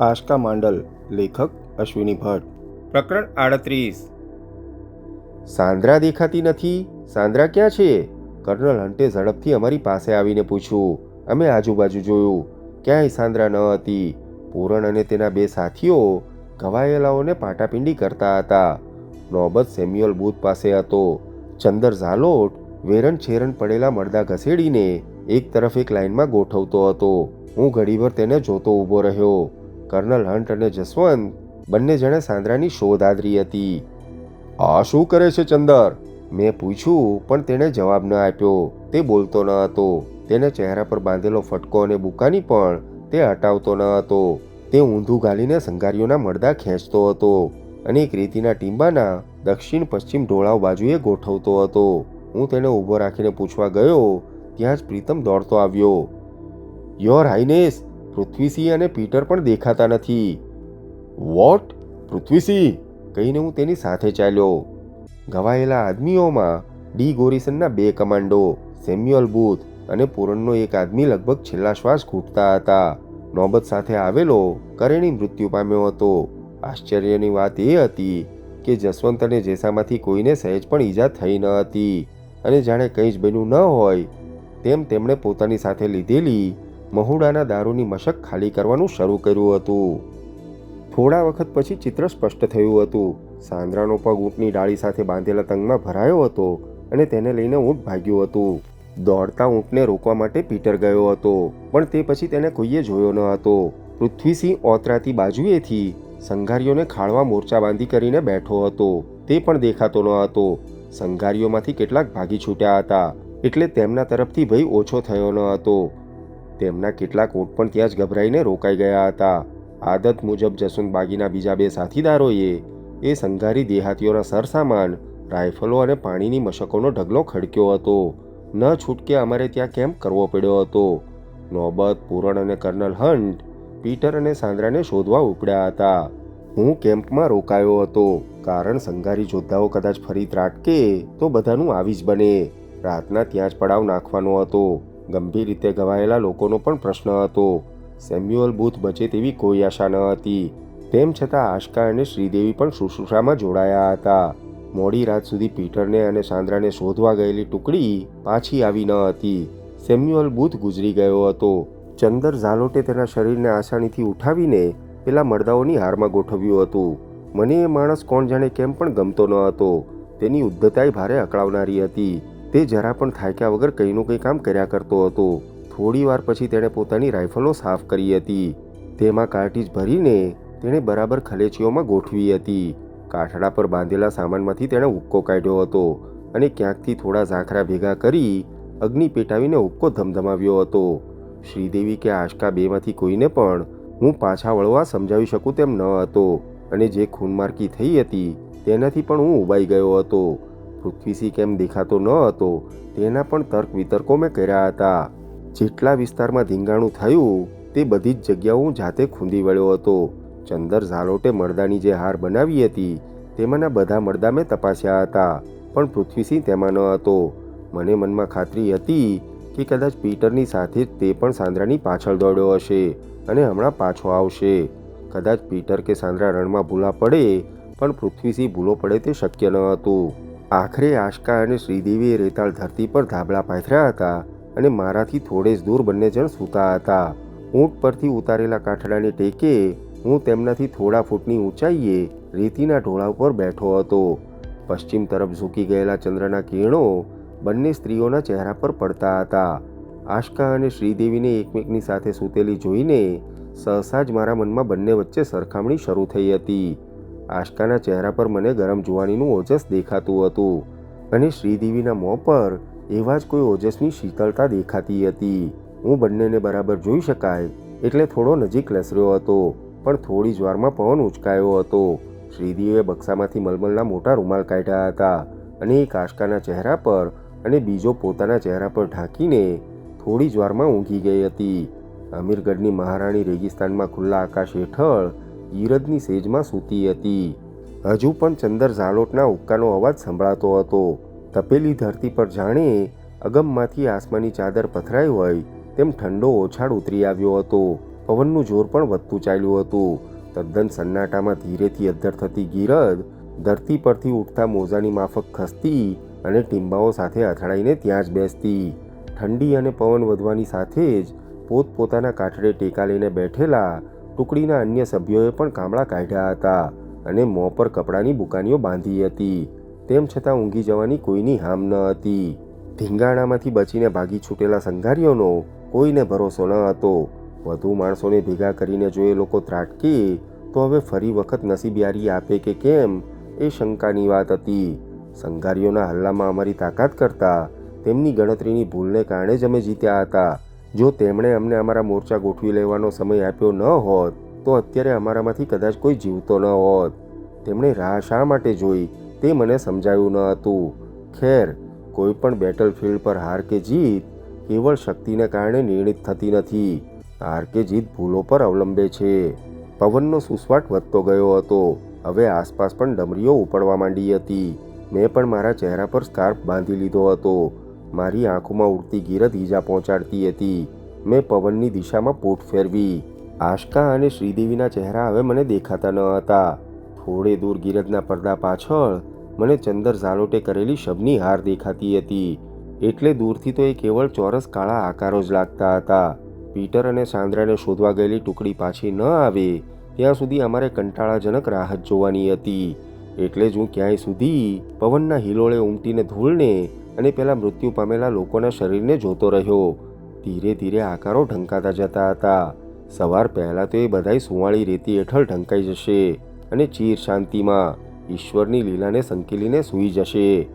આશકા માંડલ લેખક અશ્વિની ભટ્ટ. પ્રકરણ આડત્રીસ. સાંદ્રા દેખાતી નથી સાંદ્રા ક્યાં છે? કર્નલ હન્ટે ઝડપથી અમારી પાસે આવીને પૂછ્યું. અમે આજુબાજુ જોયું. ક્યાંય સાંદ્રા ન હતી. પૂરણ અને તેના બે સાથીઓ ઘવાયેલાઓને પાટાપિંડી કરતા હતા. નોબત સેમ્યુઅલ બૂથ પાસે હતો. ચંદર ઝાલોટ વેરણ છેરણ પડેલા મરદા ઘસેડીને એક તરફ એક લાઇનમાં ગોઠવતો હતો. હું ઘડીભર તેને જોતો ઊભો રહ્યો. કર્નલ હન્ટ અને જસવંત બંને જણે સાંદ્રાની શોધ આદરી હતી. આ શું કરે છે ચંદર? મેં પૂછ્યું, પણ તેણે જવાબ ન આપ્યો. તે બોલતો ન હતો. તેને ચહેરા પર બાંધેલો ફટકો અને બુકાની પણ તે હટાવતો ન હતો. તે ઊંધું ગાલીને સંગારીઓના મડદા ખેંચતો હતો અને એક રેતીના ટીંબાના દક્ષિણ પશ્ચિમ ઢોળાવ બાજુએ ગોઠવતો હતો. હું તેને ઊભો રાખીને પૂછવા ગયો, ત્યાં જ પ્રીતમ દોડતો આવ્યો. યોર હાઈનેસ પૃથ્વીસિંહ અને પીટર પણ દેખાતા નથી. વોટ? પૃથ્વીસિંહ? કહીને હું તેની સાથે ચાલ્યો. ઘવાયેલા આદમીઓમાં ડી ગોરિસનના બે કમાન્ડો, સેમ્યુઅલ બૂથ અને પૂરણનો એક આદમી લગભગ છેલ્લા શ્વાસ ઘૂંટતા હતા. નોબત સાથે આવેલો કરેણી મૃત્યુ પામ્યો હતો. આશ્ચર્યની વાત એ હતી કે જસવંત અને જેસામાંથી કોઈને સહેજ પણ ઈજા થઈ ન હતી અને જાણે કંઈ જ બન્યું ન હોય તેમ તેમણે પોતાની સાથે લીધેલી મહુડાના દારૂની મશક ખાલી કરવાનું શરૂ કર્યું હતું. થોડા વખત પછી ચિત્ર સ્પષ્ટ થયું હતું. સાંદ્રાનો પગ ઊંટની ડાળી સાથે બાંધેલા તંગમાં ભરાયો હતો અને તેને લઈને ઊંટ ભાગ્યું હતું. દોડતા ઊંટને રોકવા માટે પીટર ગયો હતો, પણ તે પછી તેને કોઈએ જોયો ન હતો. પૃથ્વીસિંહ ઓતરાતી બાજુએથી સંઘારીઓને ખાળવા મોરચા બાંધી કરીને બેઠો હતો. તે પણ દેખાતો ન હતો. સંઘારીઓમાંથી કેટલાક ભાગી છૂટ્યા હતા, એટલે તેમના તરફથી ભય ઓછો થયો ન હતો. તેમના કેટલાક ઊંટ પણ ત્યાં જ ગભરાઈને રોકાઈ ગયા હતા. આદત મુજબ જસવંત બાગીના બીજા બે સાથીદારોએ એ સંઘારી દેહાતીઓના સરસામાન રાઇફલો અને પાણીની મશકોનો ઢગલો ખડક્યો હતો. ન છૂટકે અમારે ત્યાં કેમ્પ કરવો પડ્યો હતો. નોબત, પૂરણ અને કર્નલ હન્ટ પીટર અને સાંદ્રાને શોધવા ઉપડ્યા હતા. હું કેમ્પમાં રોકાયો હતો, કારણ સંઘારી યોદ્ધાઓ કદાચ ફરી ત્રાટકે તો બધાનું આવી જ બને. રાતના ત્યાં જ પડાવ નાખવાનો હતો. ગંભીર રીતે ઘવાયેલા લોકોનો પણ પ્રશ્ન હતો. સેમ્યુઅલ બૂથ બચે તેવી કોઈ આશા ન હતી. તેમ છતાં આશકા અને શ્રીદેવી પણ શુશ્રુષામાં જોડાયા હતા. મોડી રાત સુધી પીટરને અને સાંદ્રાને શોધવા ગયેલી ટુકડી પાછી આવી ન હતી. સેમ્યુઅલ બૂથ ગુજરી ગયો હતો. ચંદર ઝાલોટે તેના શરીરને આસાનીથી ઉઠાવીને પેલા મરદાઓની હારમાં ગોઠવ્યું હતું. મને એ માણસ કોણ જાણે કેમ પણ ગમતો ન હતો. તેની ઉદ્ધતાઈ ભારે અકળાવનારી હતી. તે જરા પણ થાક્યા વગર કંઈનું કંઈ કામ કર્યા કરતો હતો. થોડી વાર પછી તેણે પોતાની રાઇફલો સાફ કરી હતી. તેમાં કાર્ટીજ ભરીને તેણે બરાબર ખલેચીઓમાં ગોઠવી હતી. કાઠડા પર બાંધેલા સામાનમાંથી તેણે હુક્કો કાઢ્યો હતો અને ક્યાંકથી થોડા ઝાંખરા ભેગા કરી અગ્નિ પેટાવીને હુક્કો ધમધમાવ્યો હતો. શ્રીદેવી કે આશકા બેમાંથી કોઈને પણ હું પાછા વળવા સમજાવી શકું તેમ ન હતો અને જે ખૂનમાર્કી થઈ હતી તેનાથી પણ હું ઉબાઈ ગયો હતો. પૃથ્વીસિંહ કેમ દેખાતો ન હતો, તેના પણ તર્ક વિતર્કો મેં કર્યા હતા. જેટલા વિસ્તારમાં ધીંગાણું થયું, તે બધી જ જગ્યાઓ હું જાતે ખૂંદી વળ્યો હતો. ચંદર ઝાલોટે મરદાની જે હાર બનાવી હતી, તેમાંના બધા મરદા મેં તપાસ્યા હતા, પણ પૃથ્વીસિંહ તેમાં ન હતો. મને મનમાં ખાતરી હતી કે કદાચ પીટરની સાથે જ તે પણ સાંદ્રાની પાછળ દોડ્યો હશે અને હમણાં પાછો આવશે. કદાચ પીટર કે સાંદ્રા રણમાં ભૂલા પડે, પણ પૃથ્વીસિંહ ભૂલો પડે તે શક્ય ન હતું. આખરે આશકા અને શ્રીદેવીએ રેતાળ ધરતી પર ધાબળા પાથર્યા હતા અને મારાથી થોડે જ દૂર બંને જણ સૂતા હતા. ઊંટ પરથી ઉતારેલા કાઠડાને ટેકે હું તેમનાથી થોડા ફૂટની ઊંચાઈએ રેતીના ઢોળા ઉપર બેઠો હતો. પશ્ચિમ તરફ ઝૂકી ગયેલા ચંદ્રના કિરણો બંને સ્ત્રીઓના ચહેરા પર પડતા હતા. આશકા અને શ્રીદેવીને એકમેકની સાથે સૂતેલી જોઈને સહસા જ મારા મનમાં બંને વચ્ચે સરખામણી શરૂ થઈ હતી. આશકાના ચહેરા પર મને ગરમ જુવાનીનું ઓજસ દેખાતું હતું. અને શ્રીદેવીના મોં પર એવા જ કોઈ ઓજસની શીતળતા દેખાતી હતી. હું બંનેને બરાબર જોઈ શકાય, એટલે થોડો નજીક લસર્યો હતો, પણ થોડી જ વારમાં પવન ઉંચકાયો હતો. શ્રીદેવીએ બક્સામાંથી મલમલના મોટા રૂમાલ કાઢ્યા હતા અને એક આશકાના ચહેરા પર અને બીજો પોતાના ચહેરા પર ઢાંકીને થોડી જ વારમાં ઊંઘી ગઈ હતી. અમીરગઢની મહારાણી રેગિસ્તાનમાં ખુલ્લા આકાશ હેઠળ ઈરદની સેજમાં સૂતી હતી. હજુ પણ ચંદર ઝાલોટના ઉક્કાનો અવાજ સંભળાતો હતો. તપેલી ધરતી પર જાણે અગમમાંથી આસમાની ચાદર પથરાઈ હોય તેમ ઠંડો ઓછાળ ઉતરી આવ્યો હતો. પવનનું જોર પણ વધતું ચાલ્યું હતું. તદ્દન સન્નાટામાં ધીરેથી અદ્ધર થતી ગીરદ ધરતી પરથી ઉઠતા મોજાની માફક ખસતી અને ટીંબાઓ સાથે અથડાઈને ત્યાં જ બેસતી. ઠંડી અને પવન વધવાની સાથે જ પોતપોતાના કાંઠડે ટેકા લઈને બેઠેલા ટુકડીના અન્ય સભ્યોએ પણ કામળા કાઢ્યા હતા અને મોં પર કપડાની બુકાનીઓ બાંધી હતી. તેમ છતાં ઊંઘી જવાની કોઈની હામ ન હતી. ધીંગાણામાંથી બચીને ભાગી છૂટેલા સંઘારીઓનો કોઈને ભરોસો ન હતો. વધુ માણસોને ભેગા કરીને જો એ લોકો ત્રાટકે, તો હવે ફરી વખત નસીબિયારી આપે કે કેમ એ શંકાની વાત હતી. સંઘારીઓના હલ્લામાં અમારી તાકાત કરતાં તેમની ગણતરીની ભૂલને કારણે જ અમે જીત્યા હતા. જો તેમણે અમને અમારા મોરચા ગોઠવી લેવાનો સમય આપ્યો ન હોત, તો અત્યારે અમારામાંથી કદાચ કોઈ જીવતો ન હોત. તેમણે રાહ શા માટે જોઈ તે મને સમજાયું ન હતું. ખેર, કોઈ પણ બેટલફિલ્ડ પર હાર કે જીત કેવળ શક્તિને કારણે નિર્ણિત થતી નથી. હાર કે જીત ભૂલો પર અવલંબે છે. પવનનો સુસવાટ વધતો ગયો હતો. હવે આસપાસ પણ ડમરીઓ ઉપડવા માંડી હતી. મેં પણ મારા ચહેરા પર સ્કાર્ફ બાંધી લીધો હતો. મારી આંખોમાં ઉડતી ગીરદ ઈજા પહોંચાડતી હતી. મેં પવનની દિશામાં પોટ ફેરવી. આશકા અને શ્રીદેવીના ચહેરા હવે મને દેખાતા ન હતા. થોડે દૂર ગીરદના પડદા પાછળ મને ચંદર ઝાલોટે કરેલી શબની હાર દેખાતી હતી. એટલે દૂરથી તો એ કેવળ ચોરસ કાળા આકારો જ લાગતા હતા. પીટર અને સાંદ્રાને શોધવા ગયેલી ટુકડી પાછી ન આવે. ત્યાં સુધી અમારે કંટાળાજનક રાહત જોવાની હતી. એટલે જ હું ક્યાંય સુધી પવનના હિલોળે ઉમટીને ધૂળને અને પેલા મૃત્યુ પામેલા લોકોના શરીરને જોતો રહ્યો. ધીરે ધીરે આકારો ઢંકાતા જતા હતા. સવાર પહેલાં તો એ બધાય સુવાળી રેતી હેઠળ ઢંકાઈ જશે અને ચીર શાંતિમાં ઈશ્વરની લીલાને સંકેલીને સૂઈ જશે.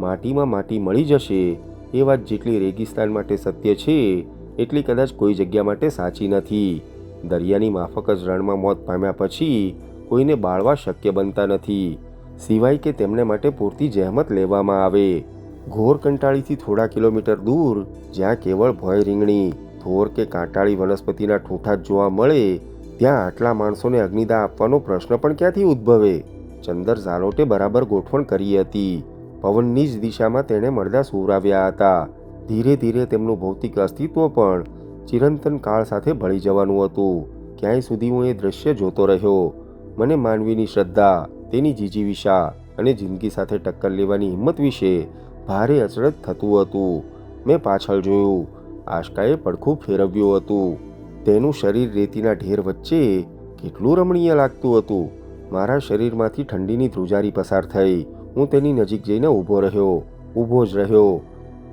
માટીમાં માટી મળી જશે. એ વાત જેટલી રેગિસ્તાન માટે સત્ય છે, એટલી કદાચ કોઈ જગ્યા માટે સાચી નથી. દરિયાની માફક જ રણમાં મોત પામ્યા પછી કોઈને બાળવા શક્ય બનતા નથી. સિવાય કે તેમને માટે પૂરતી જહેમત લેવામાં આવે. ઘોર કંટાળીથી થોડા કિલોમીટર દૂર, જ્યાં કેવળ ભય રીંગણી, થોર કે કાંટાળી વનસ્પતિના ઠૂંઠા જોવા મળે, ત્યાં આટલા માણસોને અગ્નિદા આપવાનો પ્રશ્ન પણ ક્યાંથી ઉદ્ભવે? ચંદર ઝાલોટે બરાબર ગોઠવણ કરી હતી. પવનની જ દિશામાં તેણે મળદા સુવરાવ્યા હતા. ધીરે ધીરે તેમનું ભૌતિક અસ્તિત્વ પણ ચિરંતન કાળ સાથે ભળી જવાનું હતું. ક્યાંય સુધી હું એ દ્રશ્ય જોતો રહ્યો? મને માનવીની શ્રદ્ધા, તેની જીજીવિષા અને જિંદગી સાથે ટક્કર લેવાની હિંમત વિશે ભારે અચરજ થતું હતું. મેં પાછળ જોયું. આશકાએ પડખું ફેરવ્યું હતું. તેનું શરીર રેતીના ઢેર વચ્ચે કેટલું રમણીય લાગતું હતું. મારા શરીરમાંથી ઠંડીની ધ્રુજારી પસાર થઈ. હું તેની નજીક જઈને ઊભો રહ્યો. ઊભો જ રહ્યો.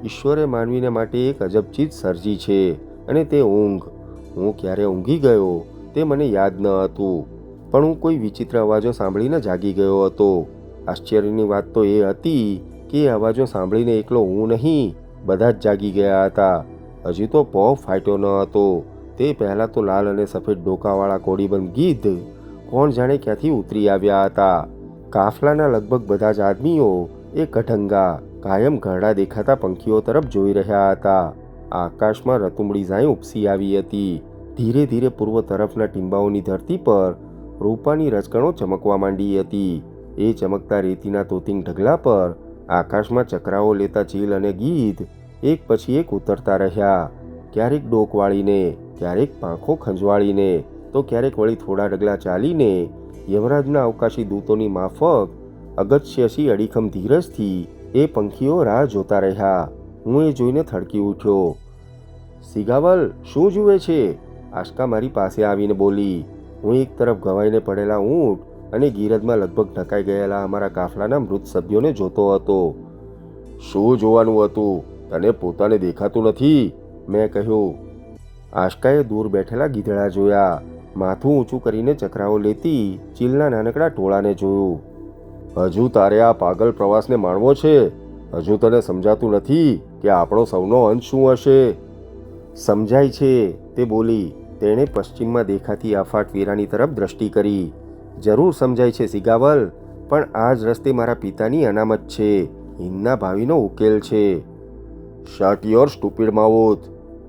ઈશ્વરે માનવીને માટે એક અજબ ચીજ સર્જી છે અને તે ઊંઘ. હું ક્યારે ઊંઘી ગયો તે મને યાદ ન હતું. પણ હું કોઈ વિચિત્ર અવાજો સાંભળીને જાગી ગયો હતો. આશ્ચર્યની વાત તો એ હતી કે અવાજો સાંભળીને એકલો હું નહીં. બધા જ જાગી ગયા હતા. હજી તો પો ફાટ્યો ન હતો. તે પહેલાં તો લાલ અને સફેદ ડોકાવાળા કોડીબંધ ગીધ કોણ જાણે ક્યાંથી ઉતરી આવ્યા હતા. કાફલાના લગભગ બધા જ આદમીઓ એ કઠંગા, કાયમ ઘરડા દેખાતા પંખીઓ તરફ જોઈ રહ્યા હતા. આકાશમાં રતુમડી ઝાંય ઉપસી આવી હતી. ધીરે ધીરે પૂર્વ તરફના ટીંબાઓની ધરતી પર રૂપાની રચકણો ચમકવા માંડી હતી. એ ચમકતા રેતીના તોતિંગ ઢગલા પર આકાશમાં ચકરાઓ લેતા ચીલ અને ગીધ એક પછી એક ઉતરતા રહ્યા. ક્યારેક ડોક વાળીને ક્યારેક પાંખો ખંજવાળીને, તો ક્યારેક વળી થોડા ડગલા ચાલીને યમરાજના અવકાશી દૂતોની માફક, અગત્યસી અડીખમ ધીરજથી એ પંખીઓ રાહ જોતા રહ્યા. હું એ જોઈને થડકી ઉઠ્યો. સિગાવલ, શું જુએ છે? આશકા મારી પાસે આવીને બોલી. હું એક તરફ ગવાઈને પડેલા ઊંટ અને ગીરદમાં લગભગ ઢકાઈ ગયેલા અમારા કાફલાના મૃત સભ્યોને જોતો હતો. શું જોવાનું હતું? તને પોતાને દેખાતું નથી? મેં કહ્યું. આશકાએ દૂર બેઠેલા ગીધડા જોયા. માથું ઊંચું કરીને ચકરાઓ લેતી ચીલના નાનકડા ટોળાને જોયું. હજુ તારે આ પાગલ પ્રવાસને માણવો છે? હજુ તને સમજાતું નથી કે આપણો સૌનો અંત શું હશે? સમજાય છે, તે બોલી. તેણે પશ્ચિમમાં દેખાતી આફાટ વીરાની તરફ દ્રષ્ટિ કરી. જરૂર સમજાય છે સિગાવલ, પણ આ જ રસ્તે મારા પિતાની અનામત છે. હિંદના ભાવિનો ઉકેલ છે. શટ યોર સ્ટુપિડ માઉથ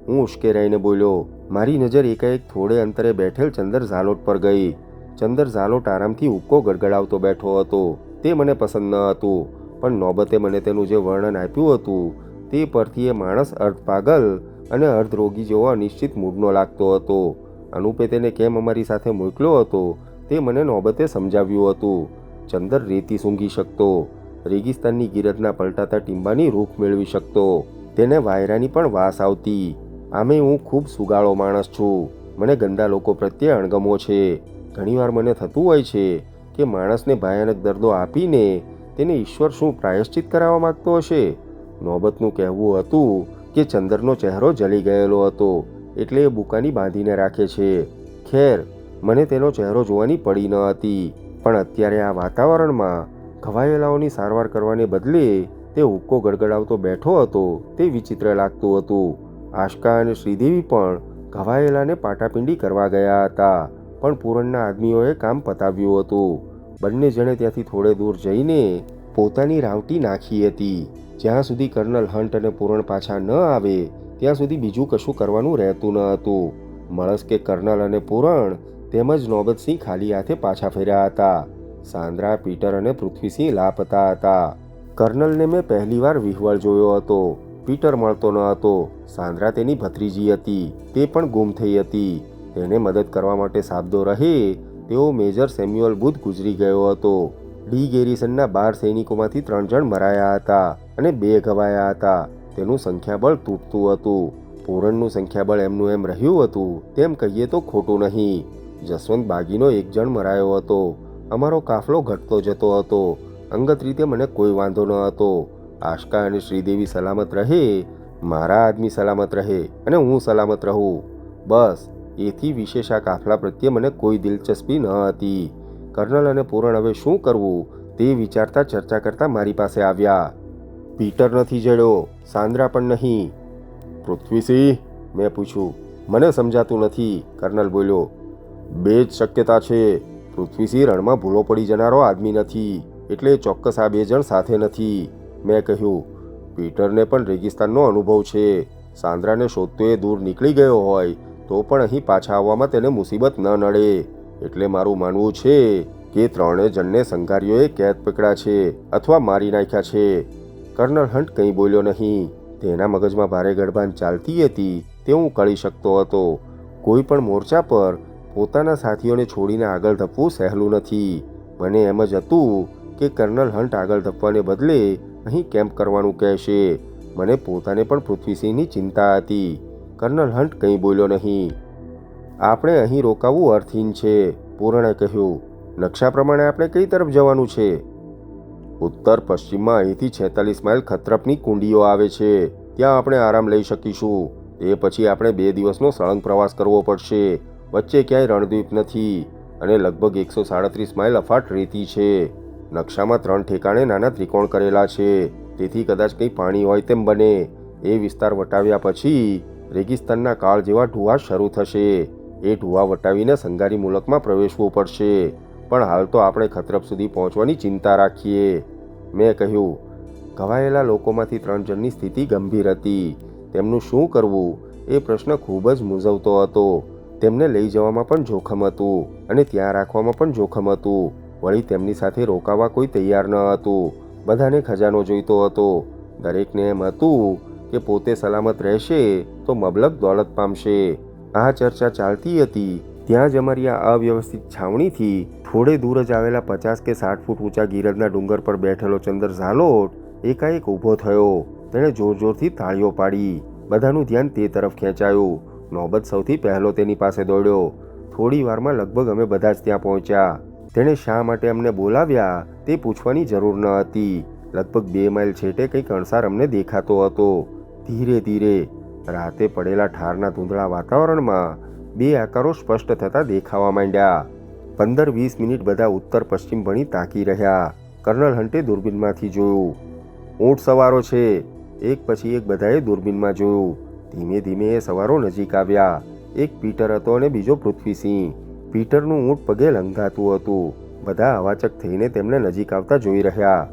હું ઉશ્કેરાઈને બોલ્યો. મારી નજર એકાએક થોડે અંતરે બેઠેલ ચંદર ઝાલોટ પર ગઈ. ચંદર ઝાલોટ આરામથી ઉક્કો ગડગડાવતો બેઠો હતો. તે મને પસંદ ન હતું, પણ નોબતે મને તેનું જે વર્ણન આપ્યું હતું, તે પરથી એ માણસ અર્ધ પાગલ અને અર્ધ રોગી જેવો અનિશ્ચિત મૂડનો લાગતો હતો. અનુપે તેને કેમ અમારી સાથે મોકલ્યો હતો? તે મને નોબતે સમજાવ્યું હતું. ચંદર રેતી સૂંઘી શકતો, રેગિસ્તાનની ગીરજના પલટાતા ટીંબાની રૂખ મેળવી શકતો, તેને વાયરાની પણ વાસ આવતી. આમે હું ખૂબ સુગાળો માણસ છું. મને ગંદા લોકો પ્રત્યે અણગમો છે. ઘણીવાર મને થતું હોય છે કે માણસને ભયાનક દર્દો આપીને તેને ઈશ્વર શું પ્રાયશ્ચિત કરાવવા માંગતો હશે? નોબતનું કહેવું હતું કે ચંદરનો ચહેરો જલી ગયેલો હતો, એટલે એ બુકાની બાંધીને રાખે છે. ખેર મને તેનો ચહેરો જોવાની પડી ન હતી. પણ અત્યારે આ વાતાવરણમાં ઘવાયેલાઓની સારવાર કરવાને બદલે તે હુક્કો ગડગડાવતો બેઠો હતો, તે વિચિત્ર લાગતું હતું. આશકા અને શ્રીદેવી પણ ઘવાયેલાને પાટાપિંડી કરવા ગયા હતા, પણ પૂરણના આદમીઓએ કામ પતાવ્યું હતું. બંને જણે ત્યાંથી થોડે દૂર જઈને પોતાની રાવટી નાખી હતી. જ્યાં સુધી કર્નલ હન્ટ અને પૂરણ પાછા ન આવે, ત્યાં સુધી બીજું કશું કરવાનું રહેતું ન હતું. મળસ કે કર્નલ અને પૂરણ તેમજ નોબતસિંહ ખાલી હાથે પાછા ફેર્યા હતા. સાંદ્રા, પીટર અને પૃથ્વીસિંહ લાપતા હતા. કર્નલને મેં પહેલીવાર વિહવળ જોયો હતો. પીટર મળતો ન હતો. સાંદ્રા તેની ભત્રીજી હતી. તે પણ ગુમ થઈ હતી. તેને મદદ કરવા માટે સાબદો રહે તેઓ મેજર સેમ્યુઅલ બુથ ગુજરી ગયો હતો. ડી ગેરિસનના બાર સૈનિકોમાંથી ત્રણ જણ મરાયા હતા અને બે ઘવાયા હતા. તેનું સંખ્યાબળ તૂટતું હતું. પૂરણનું સંખ્યાબળ એમનું એમ રહ્યું હતું. તેમ કહીએ તો ખોટું નહીં. જસવંત બાગીનો એક જણ મરાયો હતો. અમારો કાફલો ઘટતો જતો હતો. અંગત રીતે મને કોઈ વાંધો ન હતો. આશકા અને શ્રીદેવી સલામત રહે, મારા આદમી સલામત રહે અને હું સલામત રહું. બસ, એથી વિશેષ આ કાફલા પ્રત્યે મને કોઈ દિલચસ્પી ન હતી. કર્નલ અને પૂરણ હવે શું કરવું? તે વિચારતા ચર્ચા કરતા મારી પાસે આવ્યા. પીટર નથી જડ્યો સાંદ્રા પણ નહીં. પૃથ્વીસિંહ, મેં પૂછ્યું. મને સમજાતું નથી, કર્નલ બોલ્યો. બે જ શક્યતા છે. પૃથ્વીસિંહ રણમાં ભૂલો પડી જનારો આદમી નથી, એટલે ચોક્કસ આ બે જણ સાથે નથી. મેં કહ્યું, પીટરને પણ રેગિસ્તાનનો અનુભવ છે. સાંદ્રાને શોધતો એ દૂર નીકળી ગયો હોય, તો પણ અહીં પાછા આવવામાં તેને મુસીબત ન નડે. એટલે મારું માનવું છે કે ત્રણે જણને સંઘારીઓએ કેદ પકડ્યા છે અથવા મારી નાખ્યા છે. કર્નલ હન્ટ કંઈ બોલ્યો નહીં. તેના મગજમાં ભારે ગડબાન ચાલતી હતી, તે હું કળી શકતો હતો. કોઈ પણ મોરચા પર પોતાના સાથીઓને છોડીને આગળ ધપવું સહેલું નથી. મને એમ જ હતું કે કર્નલ હન્ટ આગળ ધપવાને બદલે અહીં કેમ્પ કરવાનું કહેશે. મને પોતાને પણ પૃથ્વીસિંહની ચિંતા હતી. કર્નલ હન્ટ કંઈ બોલ્યો નહીં. આપણે અહીં રોકાવું અર્થહીન છે, પૂર્ણે કહ્યું. નકશા પ્રમાણે આપણે કઈ તરફ જવાનું છે? ઉત્તર પશ્ચિમમાં અહીંથી છેતાલીસ માઇલ ખતરપની કુંડીઓ આવે છે. ત્યાં આપણે આરામ લઈ શકીશું. એ પછી આપણે બે દિવસનો સળંગ પ્રવાસ કરવો પડશે. વચ્ચે ક્યાંય રણદ્વીપ નથી અને લગભગ એકસો સાડત્રીસ માઇલ અફાટ રેતી છે. નકશામાં ત્રણ ઠેકાણે નાના ત્રિકોણ કરેલા છે. તેથી કદાચ કંઈ પાણી હોય તેમ બને. એ વિસ્તાર વટાવ્યા પછી રેગિસ્તાનના કાળ જેવા ઢુવા શરૂ થશે. એ ઢુવા વટાવીને સંગારી મુલકમાં પ્રવેશવું પડશે. પણ હાલ તો આપણે ખતરપ સુધી પહોંચવાની ચિંતા રાખીએ. મેં કહ્યું ઘવાયેલા લોકોમાંથી ત્રણ જણની સ્થિતિ ગંભીર હતી. તેમનું શું કરવું? એ પ્રશ્ન ખૂબ જ મૂંઝવતો હતો. તેમને લઈ જવામાં પણ જોખમ હતું અને ત્યાં રાખવામાં પણ જોખમ હતું. વળી તેમની સાથે રોકાવા કોઈ તૈયાર ન હતું. બધાને ખજાનો જોઈતો હતો. દરેકને એમ હતું કે પોતે સલામત રહેશે તો મબલક દોલત પામશે. આ ચર્ચા ચાલતી હતી. ત્યાં જ અમારી આ અવ્યવસ્થિત છાવણીથી થોડે દૂર જ આવેલા પચાસ કે સાઠ ફૂટ ઊંચા ગીરજના ડુંગર પર બેઠેલો ચંદર ઝાલોટ એકાએક ઊભો થયો. તેણે જોર જોરથી તાળીઓ પાડી. બધાનું ધ્યાન તે તરફ ખેંચાયું. નોબત સૌથી પહેલો તેની પાસે દોડ્યો. થોડી વારમાં લગભગ અમે બધા જ ત્યાં પહોંચ્યા. તેણે શા માટે અમને બોલાવ્યા તે પૂછવાની જરૂર ન હતી. લગભગ બે માઇલ છેટે કંઈક અણસાર અમને દેખાતો હતો. ધીરે ધીરે રાતે પડેલા ઠારના ધૂંધળા વાતાવરણમાં બે આકારો સ્પષ્ટ થતા દેખાવા માંડ્યા. પંદર વીસ મિનિટ બધા ઉત્તર પશ્ચિમ ભણી તાકી રહ્યા. કર્નલ હન્ટે દૂરબીનમાંથી જોયું. ઊંટ સવારો છે. એક પછી એક બધાએ દૂરબીનમાં જોયું. ધીમે ધીમે એ સવારો નજીક આવ્યા. એક પીટર હતો અને બીજો પૃથ્વીસિંહ. પીટરનું ઊંટ પગે લંઘાતું હતું. બધા અવાચક થઈને તેમને નજીક આવતા જોઈ રહ્યા.